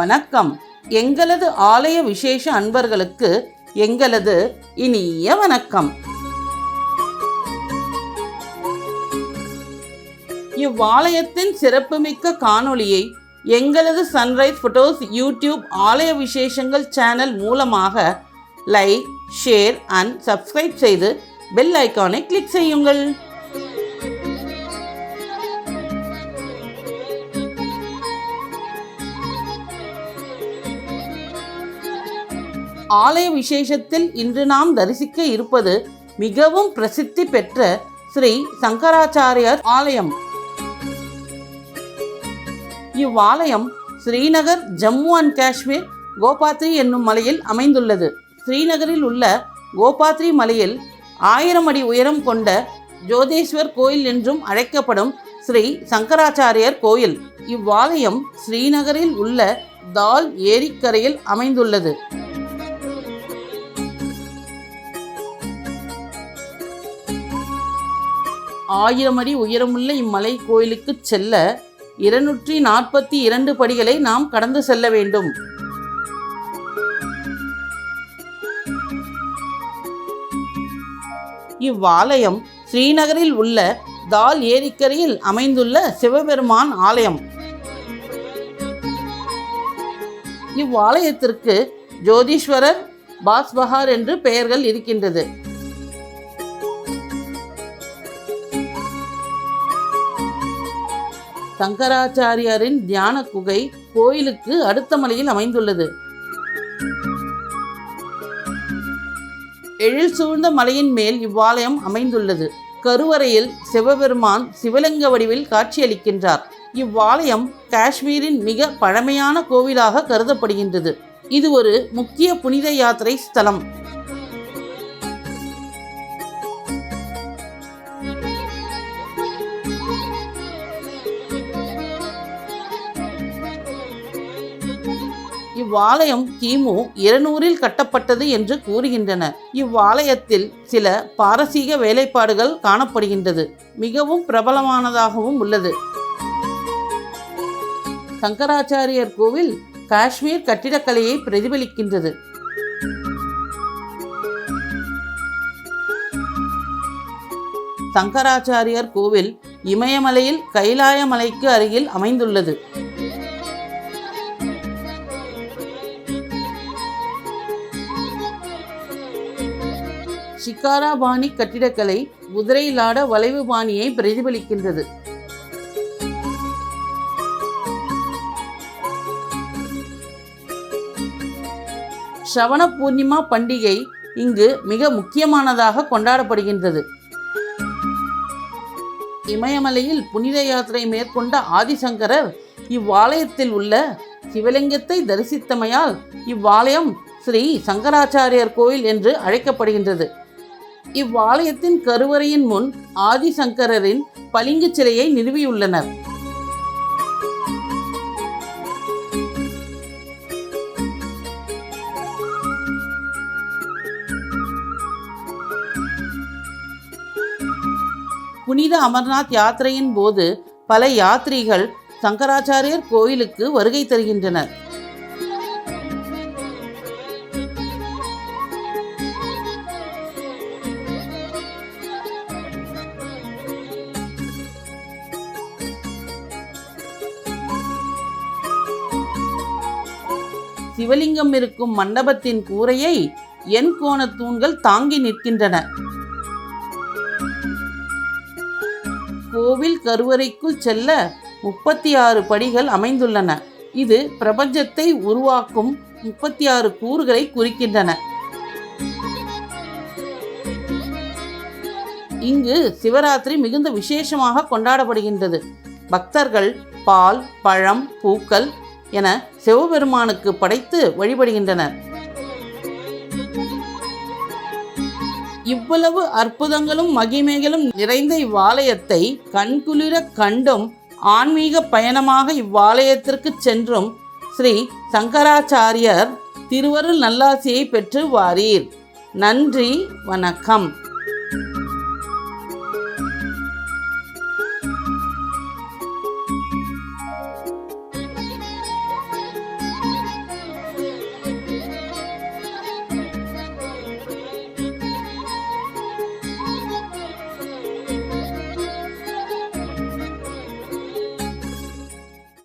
வணக்கம். எங்களது ஆலய விசேஷ அன்பர்களுக்கு எங்களது இனிய வணக்கம். இவ்வாலயத்தின் சிறப்புமிக்க காணொளியை எங்களது சன்ரைஸ் ஃபோட்டோஸ் யூடியூப் ஆலய விசேஷங்கள் சேனல் மூலமாக லைக் ஷேர் அண்ட் சப்ஸ்கிரைப் செய்து பெல் ஐக்கானை கிளிக் செய்யுங்கள். ஆலய விசேஷத்தில் இன்று நாம் தரிசிக்க இருப்பது மிகவும் பிரசித்தி பெற்ற ஸ்ரீ சங்கராச்சாரியார் ஆலயம். இவ்வாலயம் ஸ்ரீநகர் ஜம்மு அண்ட் காஷ்மீர் கோபாத்ரி என்னும் மலையில் அமைந்துள்ளது. ஸ்ரீநகரில் உள்ள கோபாத்ரி மலையில் ஆயிரம் அடி உயரம் கொண்ட ஜோதேஸ்வர் கோயில் என்றும் அழைக்கப்படும் ஸ்ரீ சங்கராச்சாரியர் கோயில். இவ்வாலயம் ஸ்ரீநகரில் உள்ள தால் ஏரிக்கரையில் அமைந்துள்ளது. ஆயிரம் அடி உயரமுள்ள இம்மலை கோயிலுக்கு செல்ல இருநூற்றி நாற்பத்தி இரண்டு படிகளை நாம் கடந்து செல்ல வேண்டும். இவ்வாலயம் ஸ்ரீநகரில் உள்ள தால் ஏரிக்கரையில் அமைந்துள்ள சிவபெருமான் ஆலயம். இவ்வாலயத்திற்கு ஜோதீஸ்வரர் பாஸ்பஹார் என்று பெயர்கள் இருக்கின்றது. சங்கராச்சாரியாரின் தியான குகை கோயிலுக்கு அடுத்த மலையில் அமைந்துள்ளது. எழில் சூழ்ந்த மலையின் மேல் இவ்வாலயம் அமைந்துள்ளது. கருவறையில் சிவபெருமான் சிவலிங்க வடிவில் காட்சியளிக்கின்றார். இவ்வாலயம் காஷ்மீரின் மிக பழமையான கோவிலாக கருதப்படுகின்றது. இது ஒரு முக்கிய புனித யாத்திரை ஸ்தலம். இவ்வாலயம் கிமு இருநூறில் கட்டப்பட்டது என்று கூறுகின்றனர் இவ்வாலயத்தில் சில பாரசீக வேலைப்பாடுகள் காணப்படுகின்றது. மிகவும் பிரபலமானதாகவும் உள்ளது. சங்கராச்சாரியர் கோவில் காஷ்மீர் கட்டிடக்கலையை பிரதிபலிக்கின்றது. சங்கராச்சாரியர் கோவில் இமயமலையில் கைலாய மலைக்கு அருகில் அமைந்துள்ளது. ஷிகாரா பாணி கட்டிடக்கலை குதிரையிலாட வளைவு பாணியை பிரதிபலிக்கின்றது. சவண பூர்ணிமா பண்டிகை இங்கு மிக முக்கியமானதாக கொண்டாடப்படுகின்றது. இமயமலையில் புனித யாத்திரை மேற்கொண்ட ஆதிசங்கரர் இவ்வாலயத்தில் உள்ள சிவலிங்கத்தை தரிசித்தமையால் இவ்வாலயம் ஸ்ரீ சங்கராச்சாரியர் கோயில் என்று அழைக்கப்படுகின்றது. இவ்வாலயத்தின் கருவறையின் முன் ஆதிசங்கரரின் பளிங்கு சிலையை நிறுவியுள்ளனர். புனித அமர்நாத் யாத்திரையின் போது பல யாத்ரீகள் சங்கராச்சாரியர் கோயிலுக்கு வருகை தருகின்றனர். சிவலிங்கம் இருக்கும் மண்டபத்தின் கூரையை என் கோண தூண்கள் தாங்கி நிற்கின்றன. கோவில் கருவறைக்குள் செல்ல முப்பத்தி ஆறு படிகள் அமைந்துள்ளன. இது பிரபஞ்சத்தை உருவாக்கும் முப்பத்தி ஆறு கூறுகளை குறிக்கின்றன. இங்கு சிவராத்திரி மிகுந்த விசேஷமாக கொண்டாடப்படுகின்றது. பக்தர்கள் பால் பழம் பூக்கள் என சிவபெருமானுக்கு படைத்து வழிபடுகின்றனர். இவ்வளவு அற்புதங்களும் மகிமைகளும் நிறைந்த இவ்வாலயத்தை கண்குளிர கண்டும் ஆன்மீக பயணமாக இவ்வாலயத்திற்கு சென்றும் ஸ்ரீ சங்கராச்சாரியர் திருவருள் நல்லாசியை பெற்று வாரீர். நன்றி வணக்கம்.